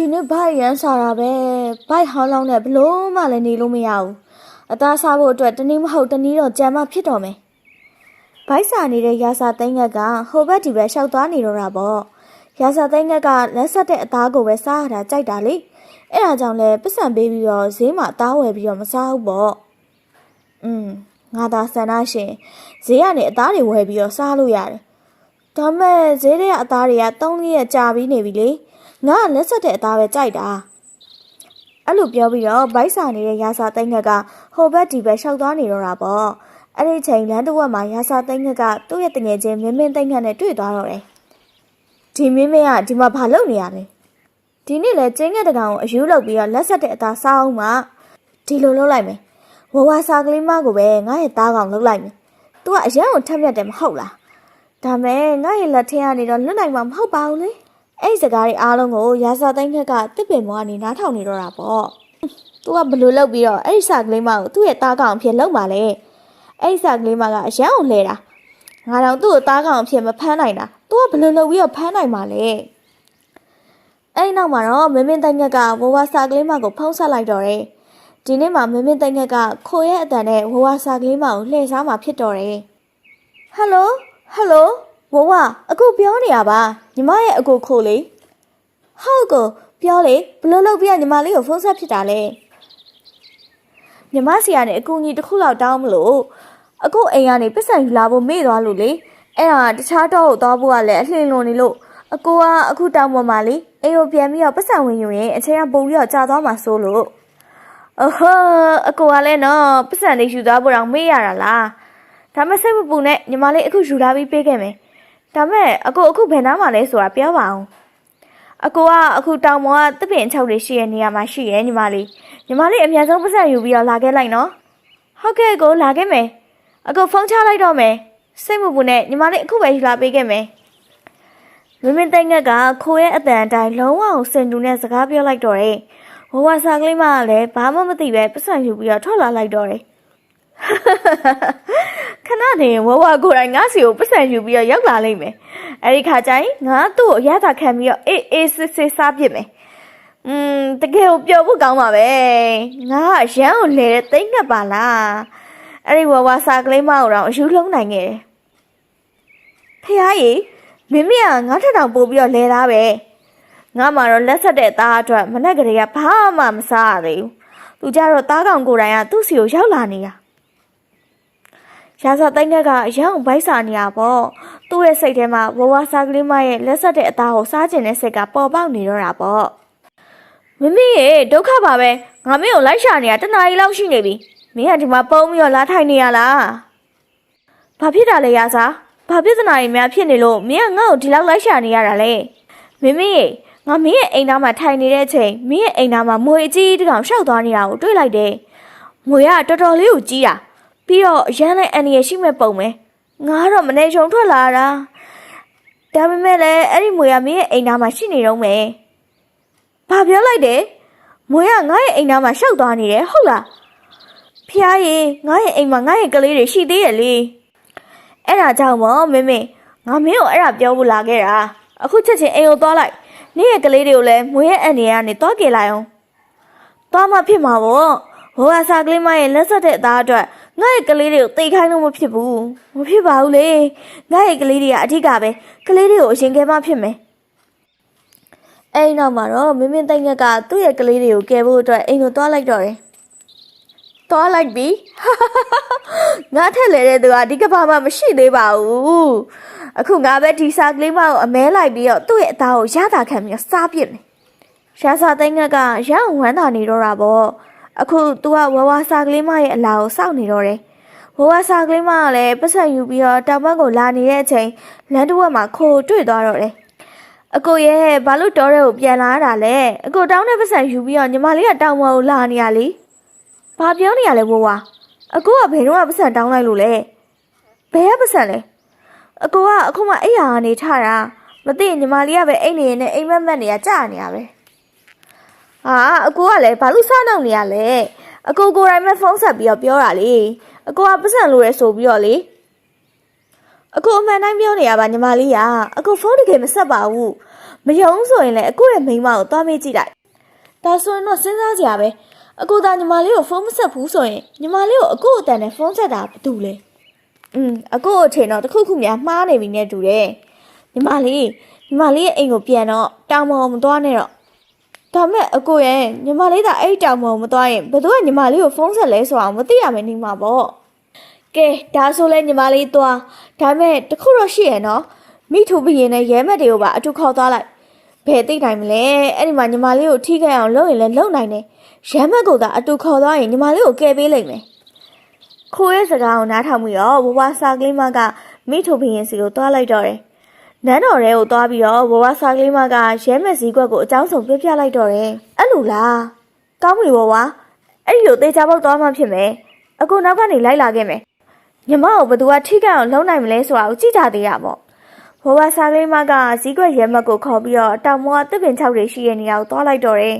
ဒီနေ့ဘိုက်ရမ်းစားတာပဲဘိုက်ဟောင်းလောင်းနဲ့ဘလို့မှလည်းနေလို့မရဘူးအသားစားဖို့အတွက်တနေ့မဟုတ်တနေ့တော့ကြံမဖြစ်တော့မယ်ဘိုက်စားနေတဲ့ရာစာသိန်းငက်ကဟိုဘက်ဒီဘက်ရှောက်သွားနေတော့တာပေါ့ရာစာသိန်းငက်ကလက်ဆက်တဲ့အသားကိုပဲစားရတာကြိုက်တာလေအဲ့ဒါကြောင့်လဲပတ်စံပေးပြီးတော့ဈေးမှာအသားဝယ်ပြီးတော့မစားဘူးပေါ့อืมငါသာဆန္ဒရှင်ဈေးကနေအသားတွေဝယ်ပြီးတော့စားလို့ရတယ်ဒါမဲ့ဈေးတွေကအသားတွေက3ရက်ကြာပြီးနေပြီလေ ငါကလက်ဆက်တဲ့အသားပဲကြိုက်တာအဲ့လိုပြောပြီးတော့ဗိုက်စာနေတဲ့ရာစာသိန်းငက်ကဟိုဘက်ဒီဘက်ရှောက်သွားနေတော့တာပေါ့အဲ့ဒီချိန်လမ်းတစ်ဝက်မှာရာစာသိန်းငက်ကသူ့ရဲ့တငယ်ချင်းမင်းမင်းသိန်းငက်နဲ့တွေ့သွားတော့တယ်ဒီမင်းမင်းကဒီမှာဘာလုပ်နေရလဲဒီနေ့လဲကျင်းငက်တကောင်ကိုအယူလောက်ပြီးတော့လက်ဆက်တဲ့အသားစားအောင်မှဒီလိုလုပ်လိုက်မယ်ဝဝစာကလေးမကိုပဲငါရဲ့သားကောင်လုပ်လိုက်မယ် तू ကအရန်ကိုထက်မြက်တယ်မဟုတ်လားဒါမဲ့ငါရဲ့လက်ထဲကနေတော့လွတ်နိုင်မှာမဟုတ်ပါဘူးလေ အဲ့ဒီစကားတွေအားလုံးကိုရာဇာသိန်းခက်ကတစ်ပင်မောကနေနားထောင်နေတော့တာပေါ့။ तू ကဘလို့လုပ်ပြီးတော့အဲ့ဒီစာကလေးမကိုသူ့ရဲ့သားကောင်အဖြစ်လုပ်ပါလေ။အဲ့ဒီစာကလေးမကအရန်ကိုလှဲတာ။ငါတော့သူ့ကိုသားကောင်အဖြစ်မဖမ်းနိုင်တာ။ तू ကဘလို့လုပ်ပြီးတော့ဖမ်းနိုင်ပါလေ။အဲ့ဒီနောက်မှာတော့မင်းမင်းသိန်းခက်ကဝဝစာကလေးမကိုဖုံးဆက်လိုက်တော့တယ်။ဒီနေ့မှာမင်းမင်းသိန်းခက်ကခိုရဲ့အတန်နဲ့ဝဝစာကလေးမကိုလှည့်စားမှဖြစ်တော့တယ်။ဟယ်လိုဟယ်လို ဝဝအခုပြောနေရပါညီမရဲ့အကိုခိုလေဟုတ်ကိုပြောလေဘလို့လုပ်ပြညီမလေးကိုဖုန်းဆက်ဖြစ်တာလဲညီမစီကနေအကူကြီးတစ်ခုလောက်တောင်းမလို့အကူအိမ်ကနေပစ္စံယူလာဖို့မေ့သွားလို့လေအဲ့ဒါတခြားတော့ကိုသွားဖို့ကလည်းအလှင်လွန်နေလို့အကူကအခုတောင်းပေါ်မှာလေအိမ်ကိုပြန်ပြီးတော့ပစ္စံဝင်ယူရင်အချိန်ကပုံပြီးတော့ကြာသွားမှာစိုးလို့အဟောအကူကလည်းနော်ပစ္စံလေးယူသွားဖို့တော့မေ့ရတာလားဒါမဲ့စိတ်မပူနဲ့ညီမလေးအခုယူလာပြီးပေးခဲ့မယ် ဒါမဲ့အကူအခုဘယ်နားမှာလဲဆိုတာပြောပါအောင်အကိုကအခုတောင်ပေါ်ကတပင်ချုပ်လေးရှိရဲ့နေရာမှာရှိရဲ့ညီမလေးညီမလေးအများဆုံးပတ်စံယူပြီးတော့လာခဲ့လိုက်နော်ဟုတ်ကဲ့ကိုလာခဲ့မယ်အကိုဖုန်းချလိုက်တော့မယ်စိတ်မပူနဲ့ညီမလေးအခုပဲယူလာပေးခဲ့မယ်မင်းမင်းတိုင်ငက်ကခိုးရဲ့အတန်အတိုင်းလုံးဝအောင်စင်တူနဲ့စကားပြောလိုက်တော့တယ်ဝဝစာကလေးမကလည်းဘာမှမသိပဲပတ်စံယူပြီးတော့ထွက်လာလိုက်တော့တယ် ခဏနေဝဝကိုယ်တိုင်ငါစီကိုပတ်စံယူပြီးတော့ရောက်လာလိမ့်မယ်အဲ့ဒီခါကျရင်ငါသူ့ကိုအရသာခံပြီးတော့အေးအေးစစ်စစ်စားပြစ်မယ်อืมတကယ်ကိုပျော်ဖို့ကောင်းပါပဲငါကရမ်းကိုလဲတဲ့တိတ်ငတ်ပါလားအဲ့ဒီဝဝစာကလေးမကိုတော့အယူလုံးနိုင်ခဲ့တယ်ဖះကြီးမင်းမကငါထက်တောင်ပို့ပြီးတော့လဲသားပဲငါမှတော့လက်ဆက်တဲ့သားအတွက်မနဲ့ကလေးကဘာမှမစားရသေးဘူးသူကြတော့သားကောင်ကိုယ်တိုင်ကသူ့စီကိုရောက်လာနေတာ ရာဇာတိုင်းကအရန်ဘိုက်စာနေရပေါ့သူ့ရဲ့စိတ်ထဲမှာဝဝစာကလေးမရဲ့လက်ဆက်တဲ့အသားကိုစားကျင်တဲ့စိတ်ကပေါ်ပေါက်နေတော့တာပေါ့မမီးရဲ့ဒုက္ခပါပဲငါမင်းကိုလိုက်ရှာနေတာတနားရီလောက်ရှိနေပြီမင်းကဒီမှာပုံပြီးတော့လာထိုင်နေရလားဘာဖြစ်တာလဲရာဇာဘာပြဿနာတွေများဖြစ်နေလို့မင်းကငါ့ကိုဒီလောက်လိုက်ရှာနေရတာလဲမမီးရဲ့ငါမင်းရဲ့အိမ်သားမှာထိုင်နေတဲ့အချိန်မင်းရဲ့အိမ်သားမှာမွေအကြီးတစ်ကောင်ရှောက်သွားနေတာကိုတွေ့လိုက်တယ်မွေကတော်တော်လေးကိုကြီးတာ ပြီးတော့အရန်လည်းအန်ရရှိမဲ့ပုံပဲငါကတော့မနေချုံထွက်လာတာဒါပေမဲ့လည်းအဲ့ဒီမွေကမင်းရဲ့အိမ်သားမှာရှိနေတော့မယ်ဘာပြောလိုက်တယ်မွေကငါ့ရဲ့အိမ်သားမှာရှောက်သွားနေတယ်ဟုတ်လားဖျားရေငါ့ရဲ့အိမ်မှာငါ့ရဲ့ကလေးတွေရှိသေးရဲ့လေအဲ့ဒါကြောင့်မော်မင်းမင်းငါမင်းကိုအဲ့ဒါပြောဖို့လာခဲ့တာအခုချက်ချင်းအိမ်ကိုသွားလိုက်နေ့ရဲ့ကလေးတွေကိုလည်းမွေရဲ့အန်ရကနေသွားကြလိုက်အောင်သွားမှဖြစ်မှာပေါ့ဘောကစားကလေးမရဲ့လက်ဆက်တဲ့အသားအတွက် ငါ့ရဲ့ကလေးတွေကိုတိတ်ခိုင်းလို့မဖြစ်ဘူးမဖြစ်ပါဘူးလေငါ့ရဲ့ကလေးတွေကအထစ်ကပဲကလေးတွေကိုအရင်ကဲမှဖြစ်မယ်အဲ့ဒီနောက်မှာတော့မင်းမင်းတိုင်ငက်ကသူ့ရဲ့ကလေးတွေကိုကယ်ဖို့အတွက်အိမ်ကိုသွားလိုက်တော့တယ်သွားလိုက်ပြီငါထက်လေတဲ့သူကဒီကဘာမှမရှိသေးပါဘူးအခုငါပဲဒီစာကလေးမကိုအမဲလိုက်ပြီးတော့သူ့ရဲ့အသားကိုရတာခံပြီးတော့စားပြစ်မယ်ရှာစာတိုင်ငက်ကရအောင်ဝမ်းသာနေတော့တာပေါ့ အခု तू ကဝဝစာကလေးမရဲ့အလာကိုစောင့်နေတော့တယ်ဝဝစာကလေးမကလည်းပတ်ဆက်ယူပြီးတော့တောင်ဘက်ကိုလာနေတဲ့အချိန်လမ်းတစ်ဝက်မှာခိုးတွေ့သွားတော့တယ်အကိုရဲ့ဘာလို့တော်တဲ့ကိုပြန်လာတာလဲအကိုတောင်းတဲ့ပတ်ဆက်ယူပြီးတော့ညီမလေးကတောင်ဘက်ကိုလာနေရလေဘာပြောနေရလဲဝဝအကိုကဘယ်တော့မှပတ်ဆက်တောင်းလိုက်လို့လဲဘယ်ကပတ်ဆက်လဲအကိုကအခုမှအိယာကနေထတာမသိရင်ညီမလေးကပဲအိတ်နေနေအိမ်မက်မက်နေရကြာနေရပဲ ဟာအကိုကလည်းဘာလို့စားနောက်နေရလဲအကိုကိုယ်တိုင်ပဲဖုန်းဆက်ပြီးတော့ပြောတာလေအကိုကပတ်စံလို့ရဆိုပြီးတော့လေအကိုအမှန်တိုင်းပြောနေရပါညီမလေးကအကိုဖုန်းတကယ်မဆက်ပါဘူးမယုံဆိုရင်လည်းအကိုရဲ့မိန်းမကိုသွားမေးကြည့်လိုက်ဒါဆိုရင်တော့စဉ်းစားကြရပဲအကိုသာညီမလေးကိုဖုန်းမဆက်ဘူးဆိုရင်ညီမလေးကိုအကိုအတန်နဲ့ဖုန်းဆက်တာဘာတူလဲอืมအကိုအချိန်တော့တစ်ခုခုများမှားနေပြီနဲ့တူတယ်ညီမလေးညီမလေးရဲ့အိမ်ကိုပြန်တော့တောင်ပေါ်မသွားနဲ့တော့ ဒါမဲ့အကိုရဲ့ညီမလေးသာအဲ့ဒီတောင်ပေါ်မသွားရင်ဘယ်သူကညီမလေးကိုဖုန်းဆက်လဲဆိုအောင်မသိရမယ်နေမှာပေါ့ကဲဒါဆိုလဲညီမလေးသွားဒါမဲ့တခုတော့ရှိရဲ့နော်မိထူဘရင်နဲ့ရဲမက်တွေကိုပါအတူခေါ်သွားလိုက်ဘယ်သိနိုင်မလဲအဲ့ဒီမှာညီမလေးကိုထိခိုက်အောင်လုပ်ရင်လည်းလုပ်နိုင်တယ်ရမ်းမက်ကိုသာအတူခေါ်သွားရင်ညီမလေးကိုကယ်ပေးလိမ့်မယ်ခိုးရဲ့စကားကိုနားထောင်ပြီးတော့ဘဝစာကလေးမကမိထုဘရင်စီကိုတွားလိုက်တော့တယ် နန်းတော်ရဲကိုတွားပြီးတော့ဘဝစာကလေးမကရဲမက်စည်းကွက်ကိုအကြောင်းဆုံးပြပြလိုက်တော့တယ်အဲ့လိုလားကောင်းပြီဘဝအဲ့ဒီလိုသေချာပေါက်သွားမှဖြစ်မယ်အခုနောက်ကနေလိုက်လာခဲ့မယ်ညီမကိုဘသူကထိခိုက်အောင်လုပ်နိုင်မလဲဆိုတာကိုကြည့်ကြသေးရပေါ့ဘဝစားလေးမကဇီးကွက်ရဲမက်ကိုခေါ်ပြီးတော့တောင်မောကတစ်ပင်ချောက်တွေရှိတဲ့နေရာကိုသွားလိုက်တော့တယ်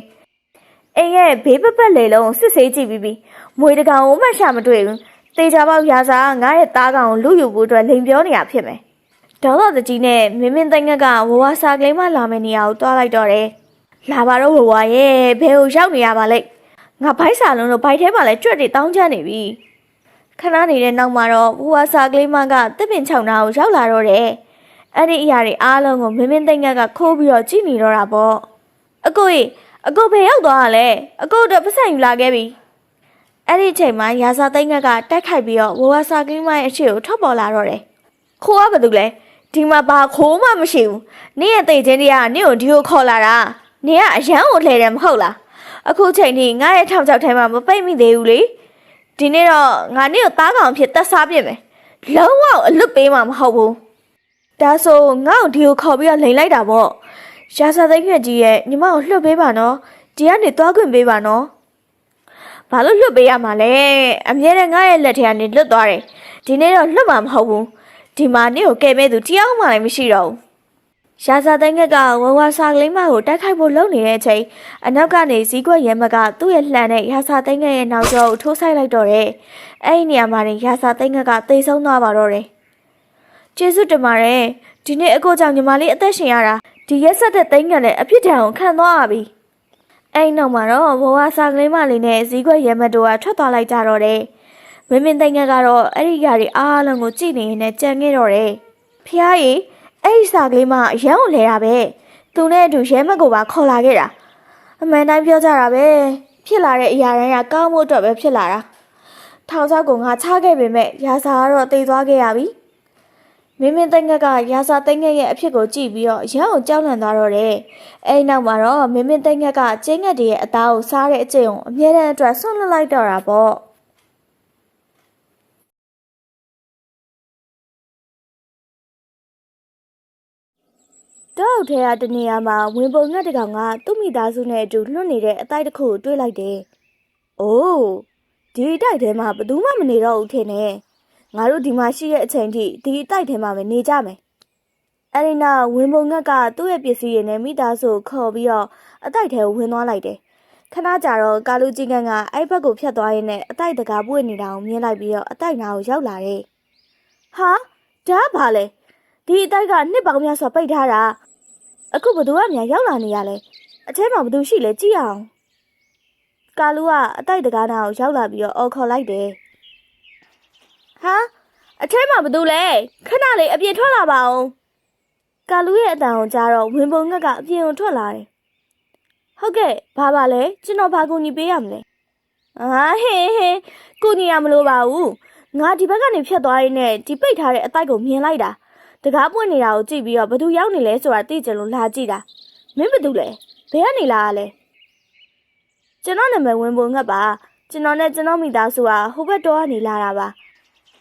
။အိမ်ရဲ့ဘေးပပတ်လေလုံးကိုစစ်ဆေးကြည့်ပြီးပြီ။မွေတကောင်ကိုမှရှာမတွေ့ဘူး။တေချာပေါက်ရာစာငါရဲ့သားကောင်ကိုလူယူဖို့အတွက်လိန်ပြောနေရဖြစ်မယ်။ ဒေါသတကြီးနဲ့မင်းမင်းသိန်းငက်ကဘဝစားကလေးမလာမယ့်နေရာကိုသွားလိုက်တော့တယ်။လာပါတော့ဘဝရဲ့ဘယ်ကိုရောက်နေရပါလဲ။ငါဘိုက်စာလုံးတို့ဘိုက်ထဲမှာလဲကြွက်တွေတောင်းချနေပြီ။ခဏနေတဲ့နောက်မှာတော့ဘဝစားကလေးမကတစ်ပင်ချောက်နာကိုရောက်လာတော့တယ်။အဲ့ဒီအရာတွေအားလုံးကိုမင်းမင်းသိန်းကကခိုးပြီးတော့ကြည့်နေတော့တာပေါ့အကိုကြီးအကိုဘယ်ရောက်သွားတာလဲအကိုတော့ပတ်စံယူလာခဲ့ပြီအဲ့ဒီအချိန်မှာရာဇာသိန်းကကတိုက်ခိုက်ပြီးတော့ဝဝစာကင်းမိုင်းအရှိကိုထွက်ပေါ်လာတော့တယ်ခိုးကဘာလုပ်လဲ ဒီမှာဘာခိုးမှမရှိဘူးနင့်ရဲ့တိတ်ချင်းတွေကနင့်ကိုဒီကိုခေါ်လာတာနင်ကအရန်ကိုလှည့်တယ်မဟုတ်လားအခုချိန်ထိငါရဲ့ထောင်ချောက်ထဲမှာမပိတ်မိသေးဘူးလေဒီနေ့တော့ငါနင့်ကိုသားကောင်ဖြစ်တက်စားပြစ်မယ်လုံးဝအလွတ်ပေးမှာမဟုတ်ဘူးဒါဆိုငါ့ကိုဒီကိုခေါ်ပြီးတော့လိန်လိုက်တာပေါ့ရာဇာသိန်းမြတ်ကြီးရဲ့ညီမကိုလွှတ်ပေးပါနော်ဒီကနေသွားခွင့်ပေးပါနော်ဘာလို့လွှတ်ပေးရမှာလဲအမြဲတမ်းငါ့ရဲ့လက်ထဲကနေလွတ်သွားတယ်ဒီနေ့တော့လွတ်မှာမဟုတ်ဘူး ဒီမှာနေ့ကိုကယ်မဲသူတယောက်မှလည်းမရှိတော့ဘူးရာဇာသိန်းကကဝဝစာကလေးမကိုတိုက်ခိုက်ဖို့လုပ်နေတဲ့အချိန်အနောက်ကနေဇီးကွက်ရဲမကသူ့ရဲ့လှန်တဲ့ရာဇာသိန်းကရဲ့နောက်ကျောကိုထိုးဆိုင်လိုက်တော့တယ်အဲ့ဒီနေရာမှာနေရာဇာသိန်းကကတိတ်ဆုံးသွားပါတော့တယ်ကျေးဇူးတင်ပါတယ်ဒီနေ့အကိုကြောင့်ညီမလေးအသက်ရှင်ရတာဒီရက်ဆက်တဲ့သိန်းကန်နဲ့အဖြစ်တံကိုခံသွားရပြီအဲ့ဒီနောက်မှာတော့ဘဝစာကလေးမလေးနဲ့ဇီးကွက်ရဲမတ်တို့ကထွက်သွားလိုက်ကြတော့တယ် မင်းမင်းသိန်းကန်ကတော့အဲ့ဒီຢာတွေအားလုံးကိုကြည့်နေရင်းနဲ့ကြံခဲ့တော့တယ်ဖះကြီးအဲ့ဒီစာကလေးမအရန်ကိုလဲတာပဲသူနဲ့အတူရဲမတ်ကိုပါခေါ်လာခဲ့တာအမှန်တိုင်းပြောကြတာပဲဖြစ်လာတဲ့အရာတိုင်းကကောင်းမှုအတွက်ပဲဖြစ်လာတာထောင်ချောက်ကငါချခဲ့ပေမဲ့ရာစာကတော့တိတ်သွားခဲ့ရပြီမင်းမင်းသိန်းကကရာစာသိန်းငယ်ရဲ့အဖြစ်ကိုကြည့်ပြီးတော့ရန်ကိုကြောက်လန့်သွားတော့တယ်။အဲဒီနောက်မှာတော့မင်းမင်းသိန်းကကကျင်းငတ်တွေရဲ့အသားကိုစားတဲ့အကျင့်ကိုအမြဲတမ်းအတွက်ဆွန့်လွတ်လိုက်တော့တာပေါ့။ တောက်ထဲကတနေရာမှာဝင်ပုံငှက်တစ်ကောင်ကသူ့မိသားစုနဲ့အတူလွတ်နေတဲ့အတိုက်တစ်ခုကိုတွေ့လိုက်တယ်။အိုးဒီအတိုက်ထဲမှာဘယ်သူမှမနေတော့ဘူးထင်တယ်။ငါတို့ဒီမှာရှိတဲ့အချိန်ထိဒီအတိုက်ထဲမှာပဲနေကြမယ်။အဲဒီနောက်ဝင်ပုံငက်ကသူ့ရဲ့ပစ္စည်းတွေနဲ့မိသားစုကိုခေါ်ပြီးတော့အတိုက်ထဲကိုဝင်သွားလိုက်တယ်။ခဏကြာတော့ကာလူကြီးကန်းကအဲ့ဘက်ကိုဖြတ်သွားရင်းနဲ့အတိုက်တကာပွေနေတာကိုမြင်လိုက်ပြီးတော့အတိုက်နာကိုရောက်လာတယ်။ဟာဒါကဘာလဲ။ဒီအတိုက်ကနှစ်ပေါင်းများစွာပိတ်ထားတာ။ အခုဘသူကများရောက်လာနေရလဲ။အထဲမှာဘသူရှိလဲကြည့်အောင်။ကာလူကအတိုက်တကာနာကိုရောက်လာပြီးတော့အော်ခေါ်လိုက်တယ်။ဟာအထဲမှာဘာလုပ်လဲခဏလေးအပြင်ထွက်လာပါအောင်ကာလူရဲ့အတန်ကိုကြားတော့ဝင်ပုံငက်ကအပြင်ကိုထွက်လာတယ်ဟုတ်ကဲ့ဘာပါလဲကျွန်တော်ဘာကူညီပေးရမလဲအာဟင်းဟင်းကူညီရမလို့ပါဘူးငါဒီဘက်ကနေဖြတ်သွားရင်းနဲ့ဒီပိတ်ထားတဲ့အတိုက်ကိုမြင်လိုက်တာ တကားပွင့်နေတာကိုကြည့်ပြီးတော့ဘသူရောက်နေလဲဆိုတာသိကြလို့လာကြည့်တာမင်းဘာလုပ်လဲဘယ်ကနေလာရလဲကျွန်တော်နာမည်ဝင်ပုံငက်ပါကျွန်တော်နဲ့ကျွန်တော်မိသားစုကဟိုဘက်တော့ကနေလာတာပါ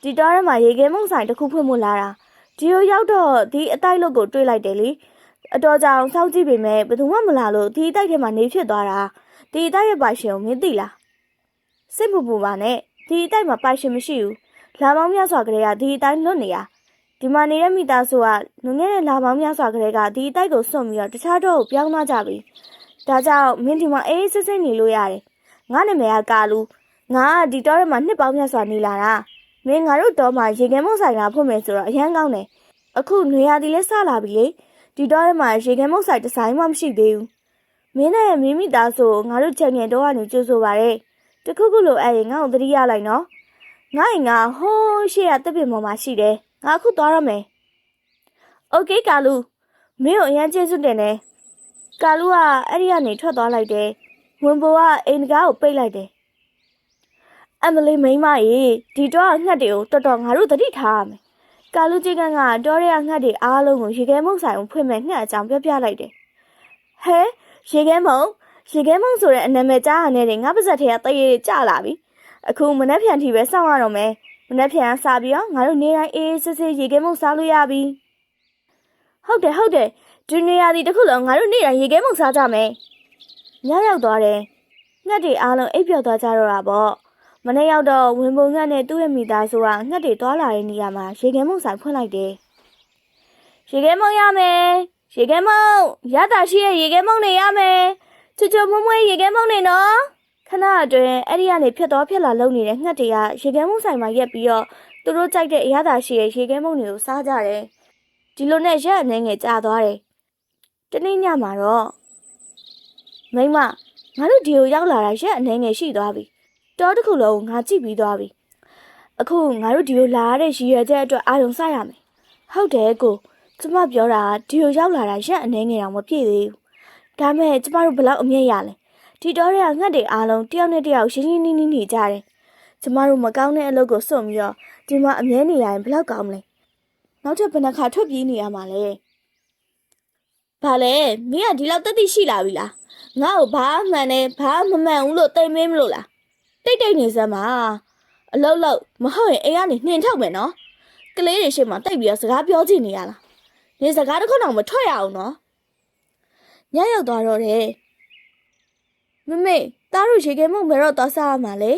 ဒီတော့ထဲမှာရေခဲမုံဆိုင်တစ်ခုဖွင့်မှုလာတာဒီကိုရောက်တော့ဒီအတိုက်လုတ်ကိုတွေးလိုက်တယ်လေအတော်ကြောင်စောက်ကြည့်ပေမဲ့ဘယ်သူမှမလာလို့ဒီအတိုက်ထဲမှာနေဖြစ်သွားတာဒီအတိုက်ရဲ့ပိုင်ရှင်ကိုမင်းသိလားစိတ်ပူပူပါနဲ့ဒီအတိုက်မှာပိုင်ရှင်မရှိဘူးလာမောင်းများစွာကလေးကဒီအတိုင်းလွတ်နေရ ဒီမှာနေတဲ့မိသားစုကငငယ်တဲ့လာမောင်းများစွာကလေးကဒီအတိုက်ကိုစွန့်ပြီးတော့တခြားတော့ကိုပြောင်းသွားကြပြီဒါကြောင့်မင်းဒီမှာအေးအေးဆေးဆေးနေလို့ရတယ်ငါနာမည်ကကာလူငါကဒီတော့ထဲမှာနှစ်ပေါင်းများစွာနေလာတာမင်းငါတို့တော့မှရေခဲမုံဆိုင်လာဖွင့်မယ်ဆိုတော့အရန်ကောင်းတယ်အခုနေရာဒီလဲစလာပြီလေဒီဒီတော့ထဲမှာရေခဲမုတ်ဆိုင်ဒီဇိုင်းမှမရှိသေးဘူးမင်းနဲ့မိမိသားဆိုငါတို့ချက်ငယ်တော့ကနေကြိုးဆိုပါရယ်တခုခုလိုအဲ့ရင်ငါ့ကိုသတိရလိုက်နော်ငါ့အိမ်ကဟိုးရှေ့ရတစ်ပင်ပေါ်မှာရှိတယ် ငါအခုသွားရမယ်။ Okay ကာလူမင်းကိုအရန်ကျေးဇူးတင်တယ်။ကာလူကအဲ့ဒီကနေထွက်သွားလိုက်တယ်။ဝင်ပေါ်ကအိမ်တကားကိုပိတ်လိုက်တယ်။အမလီမိန်းမရေဒီတော့ငှက်တွေကိုတော်တော်ငါတို့သတိထားရမယ်။ကာလူကြီးကန်းကတောရဲငှက်တွေအားလုံးကိုရေခဲမုံဆိုင်ကိုဖွင့်မဲ့ငှက်အကြောင်းပြောပြလိုက်တယ်။ဟဲရေခဲမုံရေခဲမုံဆိုတဲ့အနာမည်ကြားရတဲ့ငါပါဇက်ထဲကတရေကျလာပြီ။အခုမနှက်ဖြန်ထီပဲစောင့်ရတော့မယ်။ မနှက်ဖြန်ကစားပြီးတော့ငါတို့နေတိုင်းအေးအေးဆေးဆေးရေခဲမုံစားလို့ရပြီ။ဟုတ်တယ်ဟုတ်တယ်ဒီနေရာဒီတစ်ခုလုံးငါတို့နေတိုင်းရေခဲမုံစားကြမယ်။ညရောက်သွားတယ်။ငှက်တွေအားလုံးအိပ်ပျော်သွားကြတော့တာပေါ့။မနေ့ရောက်တော့ဝင်ပုံငှက်နဲ့သူ့ရဲ့မိသားစုကငှက်တွေတွာလာတဲ့နေရာမှာရေခဲမုံဆိုင်ဖွင့်လိုက်တယ်။ရေခဲမုံရမယ်။ရေခဲမုံရတာရှိရဲ့ရေခဲမုံတွေရမယ်။ချွတ်ချွတ်မွမွေးရေခဲမုံတွေနော်။ ခဏအတွင်းအဲ့ဒီကနေဖြတ်တော်ဖြတ်လာလုံနေတဲ့ငှက်တွေကရေခဲမုံဆိုင်မှာရက်ပြီးတော့သူတို့ကြိုက်တဲ့အရသာရှိရဲ့ရေခဲမုံတွေကိုစားကြတယ်။ဒီလိုနဲ့ရက်အနေငယ်ကြာသွားတယ်။တနေ့ညမှာတော့မိမငါတို့ဒီကိုရောက်လာတာရက်အနေငယ်ရှိသွားပြီ။တောတစ်ခုလုံးငါကြည့်ပြီးသွားပြီအခုငါတို့ဒီကိုလာရတဲ့ရည်ရွယ်ချက်အတွက်အာရုံစိုက်ရမယ်ဟုတ်တယ်ကိုကျမပြောတာဒီကိုရောက်လာတာရက်အနေငယ်အောင်မပြည့်သေးဘူးဒါမဲ့ကျမတို့ဘယ်လောက်အမြင့်ရလဲ ဒီတော့တွေကငှက်တွေအားလုံးတယောက်နဲ့တယောက်ရှင်းရှင်းနီးနီးနေကြတယ်ကျမတို့မကောင်းတဲ့အလုပ်ကိုစွန့်ပြီးတော့ဒီမှာအမြဲနေရရင်ဘယ်လောက်ကောင်းမလဲနောက်ထပ်ဘယ်နှခါထွက်ပြေးနေရမှာလဲဘာလဲမင်းကဒီလောက်တက်တိရှိလာပြီလားငါ့ကိုဘာမှန်နေဘာမမှန်ဘူးလို့သိမင်းမလို့လားတိတ်တိတ်နေစမ်းပါအလောက်လောက်မဟုတ်ရင်အိမ်ကနေနှင်ထုတ်မယ်နော်ကလေးတွေရှိမှတိတ်ပြီးတော့စကားပြောချင်နေရလားနေစကားတစ်ခုတော့မထွက်ရအောင်နော်ညရောက်သွားတော့တယ် မမေတားတို့ရေခဲမုံဘယ်တော့သွားစားရမှာလဲ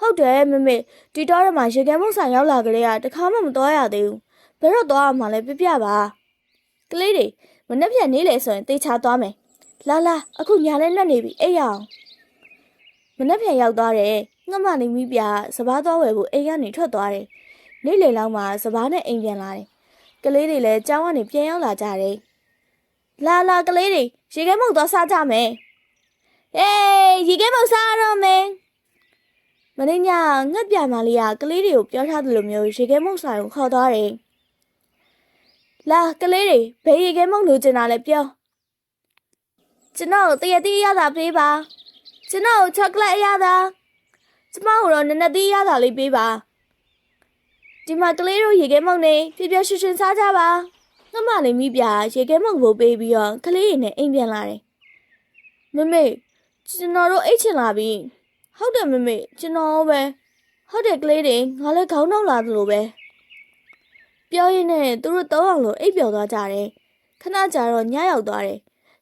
ဟုတ်တယ်မမေဒီတော့ရမှာရေခဲမုံဆိုင်ရောက်လာကြလေကတခါမှမသွားရသေးဘူးဘယ်တော့သွားရမှာလဲပြပြပါကလေးတွေမနှက်ဖြန်နေလေဆိုရင်တေချာသွားမယ်လာလာအခုညာလဲနဲ့နေပြီအိပ်ရအောင်မနှက်ပြန်ရောက်သွားတယ်ငှက်မနေမိပြစပားသွားဝယ်ဖို့အိမ်ကနေထွက်သွားတယ်နေ့လေလောက်မှာစပားနဲ့အိမ်ပြန်လာတယ်ကလေးတွေလည်းကြောင်းကနေပြန်ရောက်လာကြတယ်လာလာကလေးတွေရေခဲမုတ်သွားစားကြမယ် ဟေးရေခဲမုတ်စားရတော့မယ်မင်းညငှက်ပြန်မလေးကကလေးတွေကိုပြောထားသလိုမျိုးရေခဲမုတ်ဆိုင်ကိုခေါ်သွားတယ်လာကလေးတွေဘယ်ရေခဲမုတ်လိုချင်တာလဲပြောကျွန်တော်တရတိရတာပေးပါကျွန်တော်ကိုချောကလက်အရသာကျမတို့တော့နည်းနည်းသေးရတာလေးပေးပါဒီမှာကလေးတို့ရေခဲမုန်နေပြပြရွှင်ရွှင်စားကြပါငမလေးမိပြရေခဲမုန်ကိုပေးပြီးတော့ကလေးတွေနဲ့အိမ်ပြန်လာတယ်မမေ ကျွန်တော်တို့အိတ်ချင်လာပြီဟုတ်တယ်မမေကျွန်တော်ပဲဟုတ်တယ်ကလေးတွေငါလည်းခေါင်းနှောက်လာသလိုပဲပြောရင်းနဲ့သူတို့တောအောင်လို့အိပ်ပျော်သွားကြတယ်ခဏကြာတော့ညရောက်သွားတယ်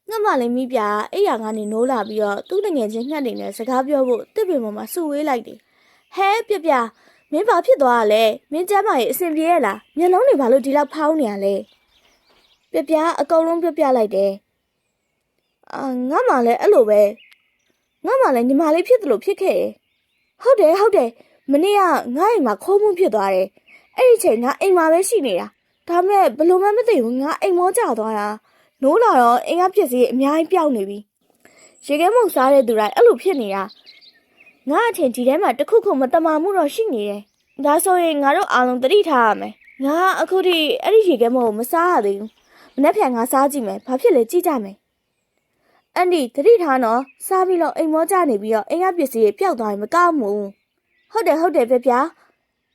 ငှက်မလေးမိပြအိယာကနေနိုးလာပြီးတော့သူ့တငယ်ချင်းငှက်နေနဲ့စကားပြောဖို့တစ်ပင်ပေါ်မှာစုဝေးလိုက်တယ်။ဟဲပြပြမင်းဘာဖြစ်သွားရလဲ။မင်းကျမ်းမာရေးအဆင်ပြေရဲ့လား။မျက်လုံးတွေဘာလို့ဒီလောက်ဖောင်းနေရလဲ။ပြပြအကုန်လုံးပြပြလိုက်တယ်။အာငါမှလည်းအဲ့လိုပဲ။ ငါမှလည်းညီမလေးဖြစ်တယ်လို့ဖြစ်ခဲ့တယ်။ဟုတ်တယ်ဟုတ်တယ်မနေ့ကငါ့အိမ်မှာခိုးမှုဖြစ်သွားတယ်။အဲ့ဒီချိန်ငါအိမ်မှာပဲရှိနေတာ။ဒါမဲ့ဘလို့မှမသိဘူးငါအိမ်မောကျသွားတာ။နိုးလာတော့အင်္ဂါပစ္စည်းအများကြီးပျောက်နေပြီရေခဲမုံစားတဲ့သူတိုင်းအဲ့လိုဖြစ်နေတာငါအထင်ဒီထဲမှာတစ်ခုခုမတမာမှုတော့ရှိနေတယ်ဒါဆိုရင်ငါတို့အားလုံးသတိထားရမယ်ငါအခုထိအဲ့ဒီရေခဲမုံကိုမစားရသေးဘူးမနေ့ပြန်ငါစားကြည့်မယ်ဘာဖြစ်လဲကြည့်ကြမယ် အန်ဒီသတိထားနော်စားပြီးတော့အိမ်မောကျနေပြီးတော့အင်္ဂါပစ္စည်းတွေပျောက်သွားရင်မကောက်ဘူးဟုတ်တယ်ဟုတ်တယ်ပြပြ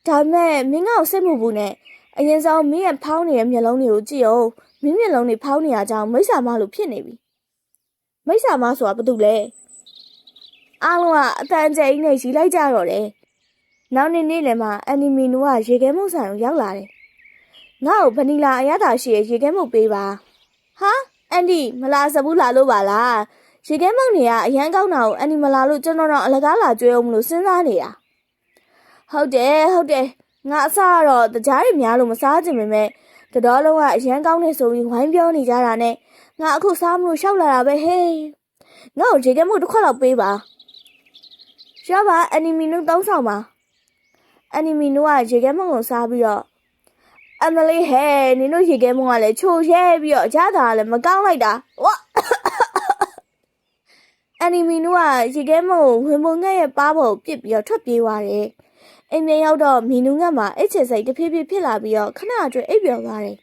ဒါမဲ့မင်းငါ့ကိုစိတ်မပူနဲ့အရင်ဆုံးမင်းရဲ့ဖောင်းနေတဲ့မျက်လုံးတွေကိုကြည့်အောင်မင်းမျက်လုံးတွေဖောင်းနေရကြောင်းမိစ္ဆာမလို့ဖြစ်နေပြီမိစ္ဆာမဆိုတာဘာတူလဲအားလုံးကအတန်ကျိန်နဲ့ရီလိုက်ကြတော့တယ်နောက်နေ့နေ့လည်းမှအန်နီမီနိုကရေခဲမုတ်ဆိုင်ကိုရောက်လာတယ်ငါ့ကိုဗနီလာအရသာရှိရဲ့ရေခဲမုတ်ပေးပါဟာ အန်ဒီမလာစဘူးလာလို့ပါလားရေခဲမုတ်နေကအရန်ကောင်းတာကိုအန်ဒီမလာလို့ကျွန်တော်တော့အလကားလာကြွေးအောင်မလို့စဉ်းစားနေတာဟုတ်တယ်ဟုတ်တယ်ငါအစကတော့တကြားတွေများလို့မစားချင်ပေမဲ့တတော်လုံးကအရန်ကောင်းနေဆိုပြီးဝိုင်းပြောနေကြတာနဲ့ငါအခုစားမလို့ရှောက်လာတာပဲဟေးငါ့ကိုရေခဲမှုတစ်ခွက်လောက်ပေးပါရပါအနီမီနုသုံးဆောင်ပါအနီမီနုကရေခဲမှုကိုစားပြီးတော့ အမလေးဟဲ့နင်တို့ရေခဲမုံကလည်းချိုရဲပြီးတော့ရတာကလည်းမကောင်းလိုက်တာဝါအနီမီနူကရေခဲမုံကိုဝင်ပုံငှက်ရဲ့ပါးပေါ်ပစ်ပြီးတော့ထွက်ပြေးသွားတယ်အိမ်ပြန်ရောက်တော့မီနူငှက်မှာအိတ်ချင်စိတ်တဖြည်းဖြည်းဖြစ်လာပြီးတော့ခဏအတွင်းအိပ်ပျော်သွားတယ်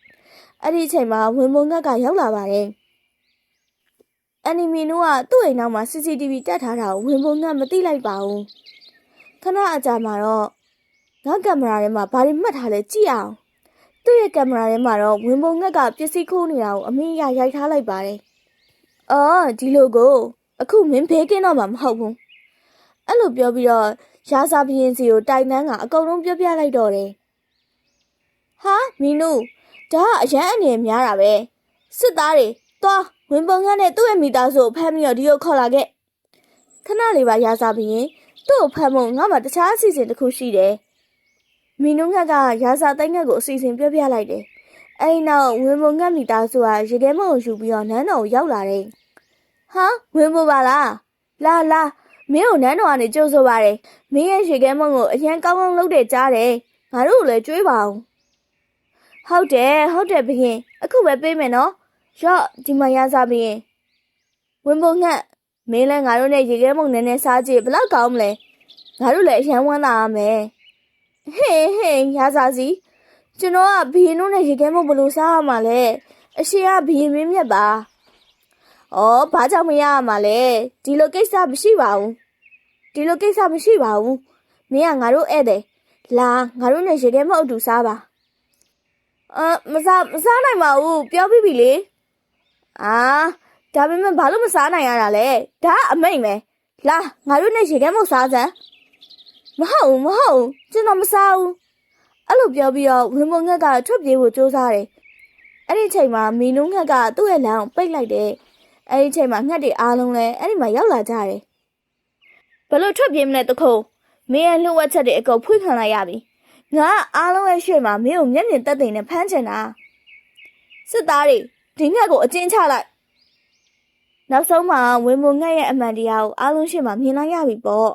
အဲ့ဒီအချိန်မှာဝင်ပုံငှက်ကရောက်လာပါတယ်အနီမီနူကသူ့အိမ်နောက်မှာ CCTV တက်ထားတာကိုဝင်ပုံငှက်မသိလိုက်ပါဘူးခဏအကြာမှာတော့ငါကင်မရာထဲမှာဘာတွေမှတ်ထားလဲကြည့်အောင် သူ့ရဲ့ကင်မရာထဲမှာတော့ဝင်ပုံငှက်ကပစ္စည်းခိုးနေတာကိုအမင်းရရိုက်ထားလိုက်ပါတယ်။အော်ဒီလိုကိုအခုမင်းဖေးကင်းတော့မှမဟုတ်ဘူး။အဲ့လိုပြောပြီးတော့ရာစာဘရင်စီကိုတိုင်တန်းကအကုန်လုံးပြောပြလိုက်တော့တယ်။ဟာမင်းတို့ဒါကအရန်အနေနဲ့များတာပဲ။စစ်သားတွေသွားဝင်ပုံငှက်နဲ့သူ့ရဲ့မိသားစုကိုဖမ်းပြီးတော့ဒီကိုခေါ်လာခဲ့။ခဏလေးပါရာစာဘရင်သူ့ကိုဖမ်းဖို့ငါမှတခြားအစီအစဉ်တစ်ခုရှိတယ်။ မီနုငှက်ကရာဇာသိန်းငှက်ကိုအစီအစဉ်ပြောပြလိုက်တယ်။အဲဒီနောက်ဝင်မုံငှက်မိသားစုကရေခဲမုံကိုယူပြီးတော့နန်းတော်ကိုရောက်လာတယ်။ဟာဝင်မပါလား။လာလာမင်းကိုနန်းတော်ကနေကြိုးဆိုပါတယ်။မင်းရဲ့ရေခဲမုံကိုအရင်ကောင်းကောင်းလုပ်တဲ့ကြားတယ်။ငါတို့ကိုလည်းကြွေးပါအောင်။ဟုတ်တယ်ဟုတ်တယ်ဘရင်အခုပဲပေးမယ်နော်။ရော့ဒီမှာရာဇာဘရင်ဝင်မုံငှက်မင်းလည်းငါတို့နဲ့ရေခဲမုံနည်းနည်းစားကြည့်ဘယ်လောက်ကောင်းမလဲ။ငါတို့လည်းအရန်ဝမ်းသာရမယ်။ ဟေးဟေးရာစာစီကျွန်တော်ကဘီရင်တို့နဲ့ရေခဲမဘလို့စားရမှာလဲအရှင်ကဘီရင်မင်းမြတ်ပါဩဘာကြောင့်မရရမှာလဲဒီလိုကိစ္စမရှိပါဘူးဒီလိုကိစ္စမရှိပါဘူးမင်းကငါတို့ဧည့်သည်လာငါတို့နဲ့ရေခဲမအတူစားပါအာမစားမစားနိုင်ပါဘူးပြောပြီးပြီလေအာဒါပေမဲ့ဘာလို့မစားနိုင်ရတာလဲဒါကအမိတ်ပဲလာငါတို့နဲ့ရေခဲမစားစမ်း မဟုတ်ဘူးမဟုတ်ဘူးကျွန်တော်မစားဘူးအဲ့လိုပြောပြီးတော့ဝင်မုံငှက်ကထွက်ပြေးဖို့ကြိုးစားတယ်အဲ့ဒီအချိန်မှာမီနုံငှက်ကသူ့ရဲ့လမ်းကိုပိတ်လိုက်တယ်အဲ့ဒီအချိန်မှာငှက်တွေအားလုံးလည်းအဲ့ဒီမှာရောက်လာကြတယ်ဘလို့ထွက်ပြေးမလဲတခုံမင်းရဲ့လှုပ်ဝက်ချက်တွေအကုန်ဖွင့်ခံလိုက်ရပြီငါကအားလုံးရဲ့ရှေ့မှာမင်းကိုမျက်မြင်သက်သေနဲ့ဖမ်းချင်တာစစ်သားတွေဒီငှက်ကိုအကျဉ်းချလိုက်နောက်ဆုံးမှာဝင်မုံငှက်ရဲ့အမှန်တရားကိုအားလုံးရှေ့မှာမြင်လိုက်ရပြီပေါ့